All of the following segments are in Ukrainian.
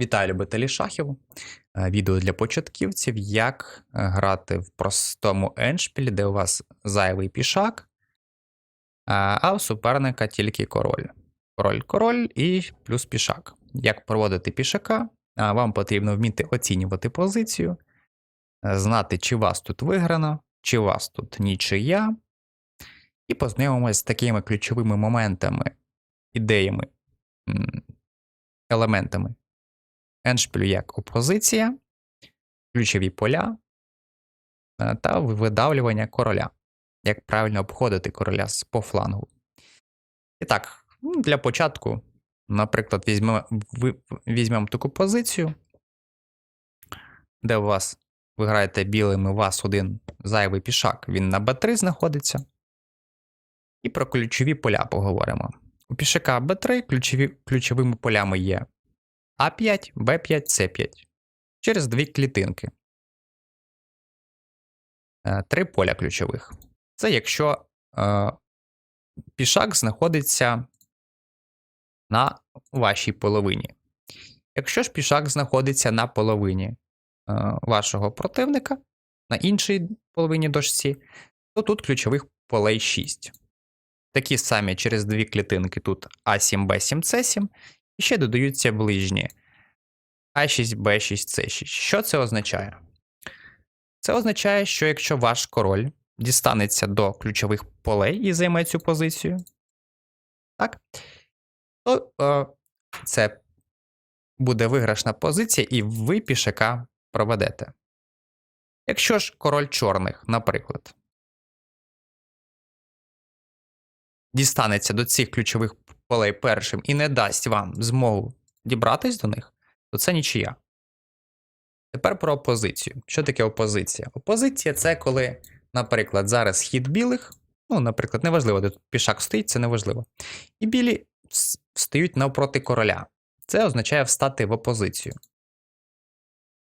Вітаю любителі шахів. Е, Відео для початківців, як е, грати в простому еншпілі, де у вас зайвий пішак, а а у суперника тільки король. Король, король і плюс пішак. Як проводити пішака, вам потрібно вміти оцінювати позицію, е, знати, чи вас тут виграно, чи вас тут нічия. І познайомимося з такими ключовими моментами, ідеями, елементами еншпілю як опозиція, ключові поля е, та видавлювання короля. Як правильно обходити короля по флангу. І так, ну, для початку, наприклад, візьмемо, візьмемо таку позицію, де у вас ви граєте білим, і у вас один зайвий пішак, він на Б3 знаходиться. І про ключові поля поговоримо. У пішака Б3 ключові, ключовими полями є А5, Б5, С5. Через дві клітинки. Е, Три поля ключових. Це якщо е, пішак знаходиться на вашій половині. Якщо ж пішак знаходиться на половині е, вашого противника, на іншій половині дошці, то тут ключових полей 6. Такі самі через дві клітинки тут А7, Б7, С7, і ще додаються ближні А6, Б6, С6. Що це означає? Це означає, що якщо ваш король дістанеться до ключових полей і займе цю позицію, так, то е, це буде виграшна позиція, і ви пішака проведете. Якщо ж король чорних, наприклад, дістанеться до цих ключових полей першим і не дасть вам змогу дібратись до них, то це нічия. Тепер про опозицію. Що таке опозиція? Опозиція це коли, наприклад, зараз хід білих, ну, наприклад, неважливо, де тут пішак стоїть, це неважливо. І білі встають навпроти короля. Це означає встати в опозицію.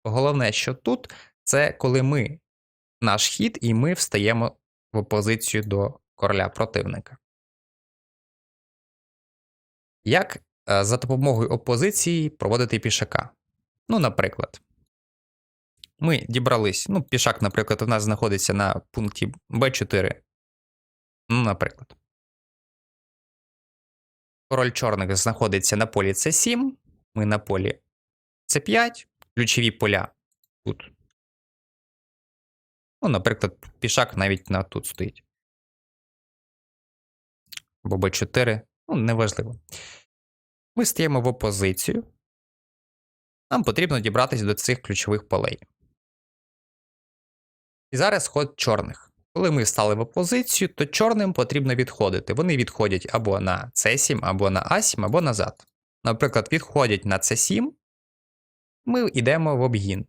Головне, що тут, це коли ми, наш хід, і ми встаємо в опозицію до короля противника. Як е, за допомогою опозиції проводити пішака? Ну, наприклад, ми дібрались. Ну, пішак, наприклад, у нас знаходиться на пункті Б4. Ну, наприклад. Король чорних знаходиться на полі С7. Ми на полі С5. Ключові поля тут. Ну, наприклад, пішак навіть на тут стоїть. Або Б4. Ну, неважливо. Ми стаємо в опозицію. Нам потрібно дібратися до цих ключових полей. І зараз ход чорних. Коли ми стали в опозицію, то чорним потрібно відходити. Вони відходять або на С7, або на А7, або назад. Наприклад, відходять на С7, ми йдемо в обгін,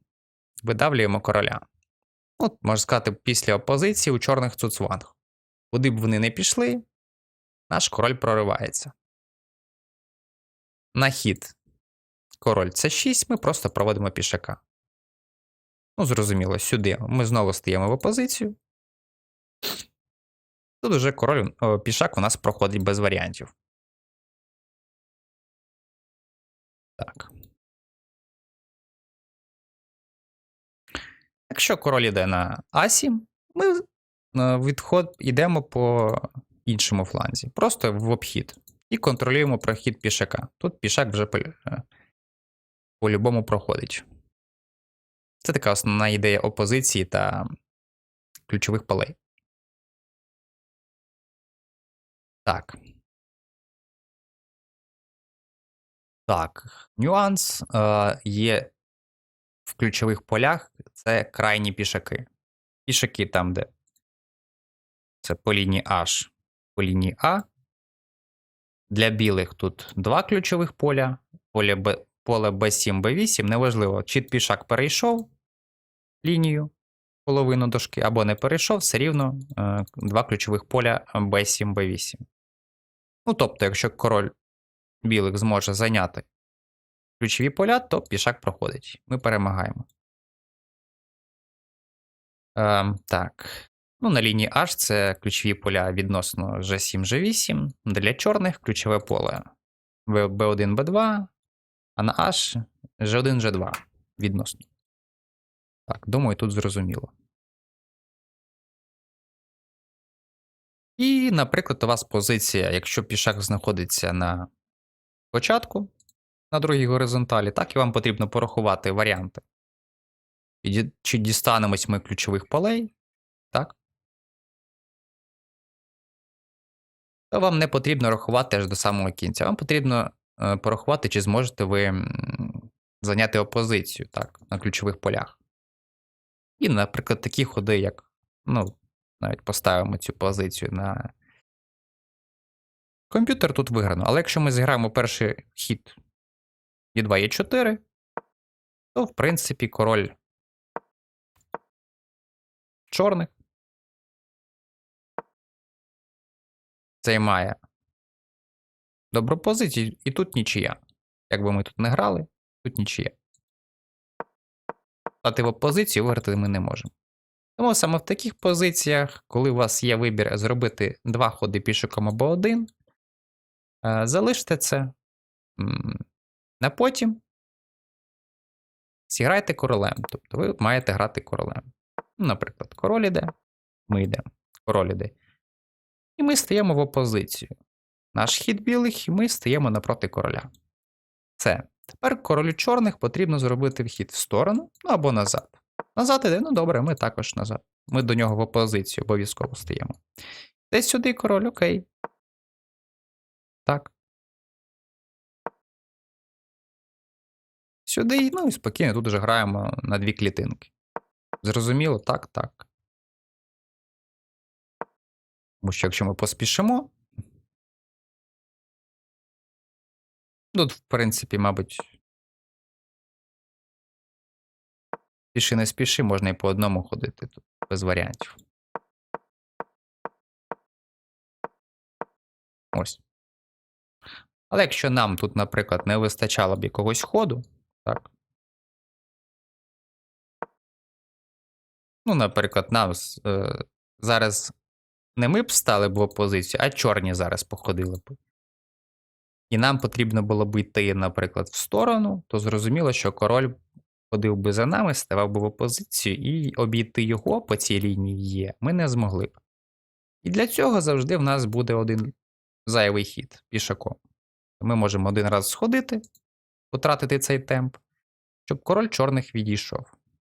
видавлюємо короля. От, можна сказати, після опозиції у чорних цуцванг. Куди б вони не пішли, наш король проривається. На хід король С6 ми просто проводимо пішака. Ну, зрозуміло, сюди ми знову стаємо в опозицію. Тут уже король, пішак у нас проходить без варіантів. Так. Якщо король йде на А7, ми е, відход йдемо по іншому фланзі. Просто в обхід. І контролюємо прохід пішака. Тут пішак вже е, по-любому проходить. Це така основна ідея опозиції та ключових полей. Так. Так, нюанс е, є в ключових полях це крайні пішаки. Пішаки там, де це по лінії H, по лінії А. Для білих тут два ключових поля, поле, Б, поле B7, B8, неважливо, чи пішак перейшов лінію половину дошки, або не перейшов, все рівно е, два ключових поля B7, B8. Ну, тобто, якщо король білих зможе зайняти ключові поля, то пішак проходить. Ми перемагаємо. Ем, так. Ну, на лінії H це ключові поля відносно G7, G8. Для чорних ключове поле B1, B2, а на H G1, G2 відносно. Так, думаю, тут зрозуміло. І, наприклад, у вас позиція, якщо пішак знаходиться на початку, на другій горизонталі, так і вам потрібно порахувати варіанти. Чи дістанемось ми ключових полей, То вам не потрібно рахувати аж до самого кінця. Вам потрібно е, порахувати, чи зможете ви зайняти опозицію так, на ключових полях. І, наприклад, такі ходи, як, ну, навіть поставимо цю позицію на комп'ютер, тут виграно. Але якщо ми зіграємо перший хід Е2, Е4, то, в принципі, король чорних займає добру позицію, і тут нічия. Якби ми тут не грали, тут нічия. Стати в опозицію виграти ми не можемо. Тому саме в таких позиціях, коли у вас є вибір зробити два ходи пішоком або один, е, залиште це на потім. Зіграйте королем. Тобто ви маєте грати королем. Наприклад, король іде, ми йдемо, король іде. І ми стаємо в опозицію. Наш хід білих, і ми стаємо напроти короля. Це. Тепер королю чорних потрібно зробити вхід в сторону ну, або назад. Назад іде, ну добре, ми також назад. Ми до нього в опозицію обов'язково стаємо. Десь сюди король, окей. Так. Сюди, ну і спокійно, тут вже граємо на дві клітинки. Зрозуміло, так, так. Тому що якщо ми поспішимо. Тут, в принципі, мабуть. Спіши не спіши, можна і по одному ходити тут без варіантів. Ось. Але якщо нам тут, наприклад, не вистачало б якогось ходу, так. Ну, наприклад, нам е, зараз не ми б стали б в опозицію, а чорні зараз походили б. І нам потрібно було б йти, наприклад, в сторону, то зрозуміло, що король ходив би за нами, ставав би в опозицію, і обійти його по цій лінії є, ми не змогли б. І для цього завжди в нас буде один зайвий хід пішаком. Ми можемо один раз сходити, потратити цей темп, щоб король чорних відійшов.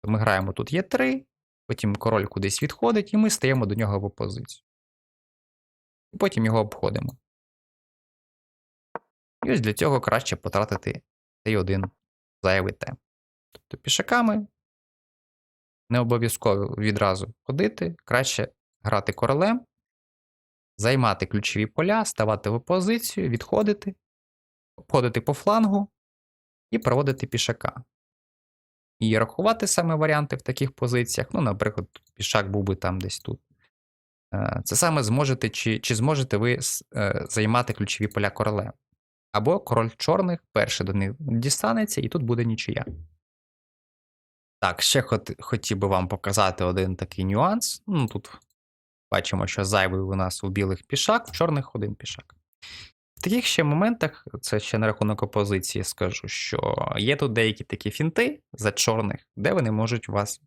Ми граємо тут є 3, потім король кудись відходить, і ми стаємо до нього в опозицію. І потім його обходимо. І ось для цього краще потратити цей один зайвий темп. Тобто пішаками не обов'язково відразу ходити, краще грати королем, займати ключові поля, ставати в опозицію, відходити, обходити по флангу і проводити пішака. І рахувати саме варіанти в таких позиціях. Ну, наприклад, пішак був би там десь тут. Е, Це саме зможете, чи, чи зможете ви е, займати ключові поля королем. Або король чорних перший до них дістанеться, і тут буде нічия. Так, ще хот, хотів би вам показати один такий нюанс. Ну, тут бачимо, що зайвий у нас у білих пішак, в чорних один пішак. В таких ще моментах, це ще на рахунок опозиції скажу, що є тут деякі такі фінти за чорних, де вони можуть вас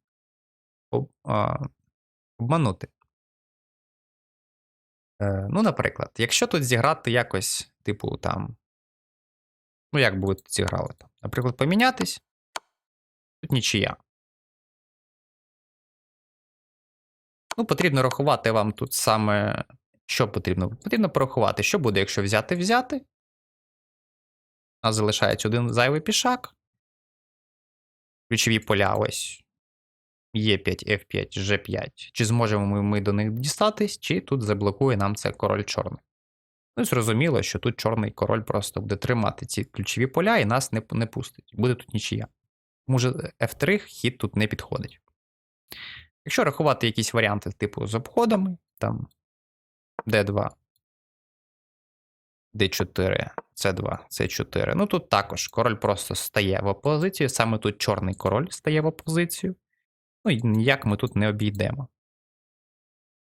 обманути. Е, ну, наприклад, якщо тут зіграти якось, типу, там. Ну, як би ви тут зіграли? Наприклад, помінятись, тут нічия. Ну, потрібно рахувати вам тут саме. Що потрібно? Потрібно порахувати, що буде, якщо взяти взяти. У нас залишається один зайвий пішак. Ключові поля ось. Е5, F5, G5. Чи зможемо ми, до них дістатись, чи тут заблокує нам це король чорний. Ну, зрозуміло, що тут чорний король просто буде тримати ці ключові поля і нас не, не пустить. Буде тут нічия. Що F3 хід тут не підходить. Якщо рахувати якісь варіанти, типу з обходами, там D2, D4, C2, C4. Ну тут також король просто стає в опозицію, саме тут чорний король стає в опозицію. Ну ніяк ми тут не обійдемо.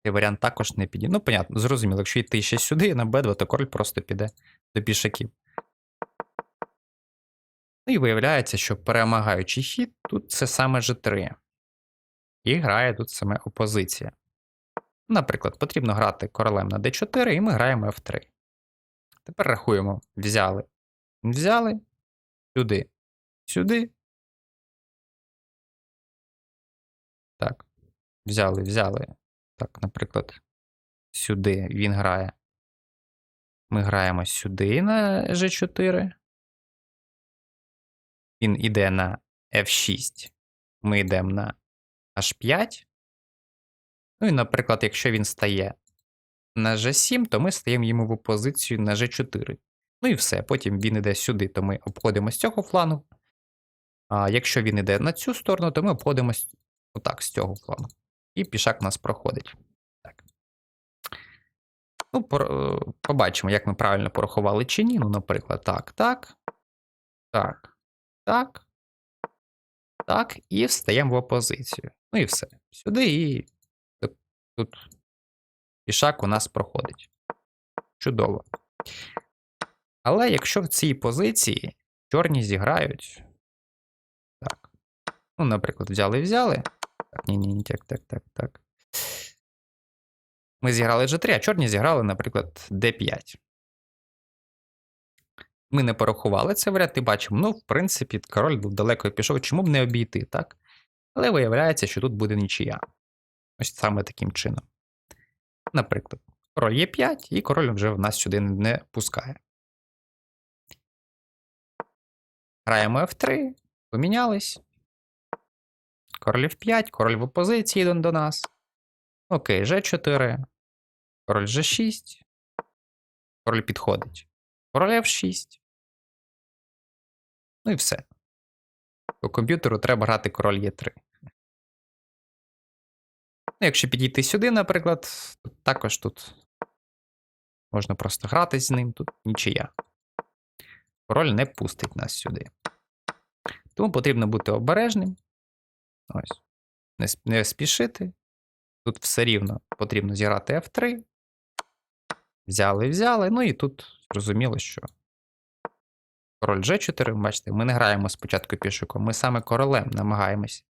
Цей варіант також не підійде. Ну, понятно, зрозуміло, якщо йти ще сюди на Б2, то король просто піде до пішаків. Ну і виявляється, що перемагаючий хід тут це саме G3. І грає тут саме опозиція. Наприклад, потрібно грати королем на d4, і ми граємо f3. Тепер рахуємо: взяли. Взяли. Сюди. Сюди. Взяли, взяли. Так, наприклад, сюди він грає. Ми граємо сюди на G4. Він іде на F6. Ми йдемо на H5. Ну і, наприклад, якщо він стає на G7, то ми стаємо йому в опозицію на G4. Ну і все. Потім він йде сюди, то ми обходимо з цього флангу. А якщо він йде на цю сторону, то ми обходимо отак, з цього флангу. І пішак у нас проходить. Ну, е, побачимо, як ми правильно порахували чи ні. Ну, наприклад, так, так. Так. Так. Так. І встаємо в опозицію. Ну і все. Сюди і тут- пішак у нас проходить. Чудово. Але якщо в цій позиції чорні зіграють. Так. Ну, наприклад, взяли взяли. Так, ні, ні, ні, так, так, так, так. Ми зіграли G3, а чорні зіграли, наприклад, D5. Ми не порахували це варіант і бачимо. Ну, в принципі, король далеко пішов, чому б не обійти, так? Але виявляється, що тут буде нічия. Ось саме таким чином. Наприклад, король є 5, і король вже в нас сюди не пускає. Граємо F3, помінялись. Король F5, король в опозиції до- нас. Окей, G4. Король G6. Король підходить. Король F6. Ну і все. По комп'ютеру треба грати король Е3. Ну, якщо підійти сюди, наприклад, то також тут можна просто грати з ним, тут нічия. Король не пустить нас сюди. Тому потрібно бути обережним. Ось. Не, спішити. Тут все рівно потрібно зіграти F3. Взяли, взяли. Ну і тут зрозуміло, що король G4, бачите, ми не граємо спочатку пішуком, ми саме королем намагаємось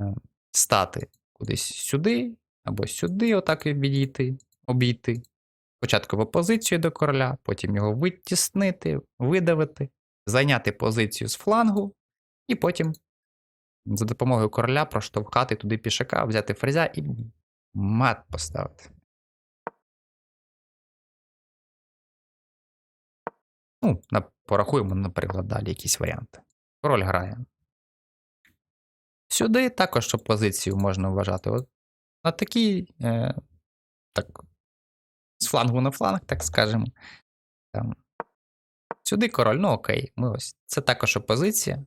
е, стати кудись сюди або сюди, отак і відійти, обійти. Спочатку в опозицію до короля, потім його витіснити, видавити, зайняти позицію з флангу, і потім за допомогою короля проштовхати туди пішака, взяти ферзя і мат поставити. Ну, порахуємо, наприклад, далі якісь варіанти. Король грає. Сюди також щоб позицію можна вважати. От на такій, е, так, з флангу на фланг, так скажемо. Там. Сюди король, ну окей, ми ось. Це також опозиція.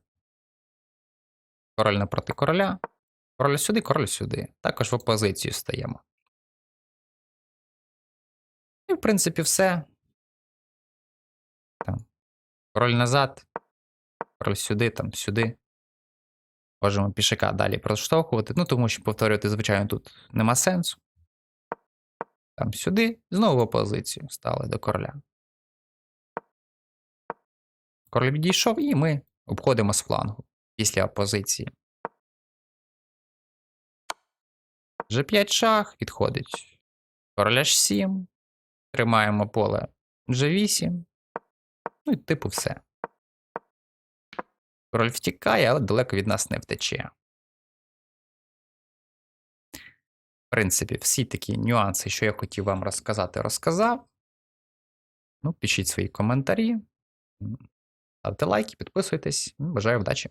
Король напроти короля. Король сюди, король сюди. Також в опозицію стаємо. І, в принципі, все. Там. Король назад. Король сюди, там, сюди. Можемо пішака далі проштовхувати. Ну, тому що повторювати, звичайно, тут нема сенсу. Там сюди, знову в опозицію стали до короля. Король відійшов, і ми обходимо з флангу після опозиції. G5 шах підходить. Король H7. Тримаємо поле G8. Ну і типу все. Король втікає, але далеко від нас не втече. В принципі, всі такі нюанси, що я хотів вам розказати, розказав. Ну, пишіть свої коментарі. Ставте лайки, підписуйтесь. Бажаю вдачі!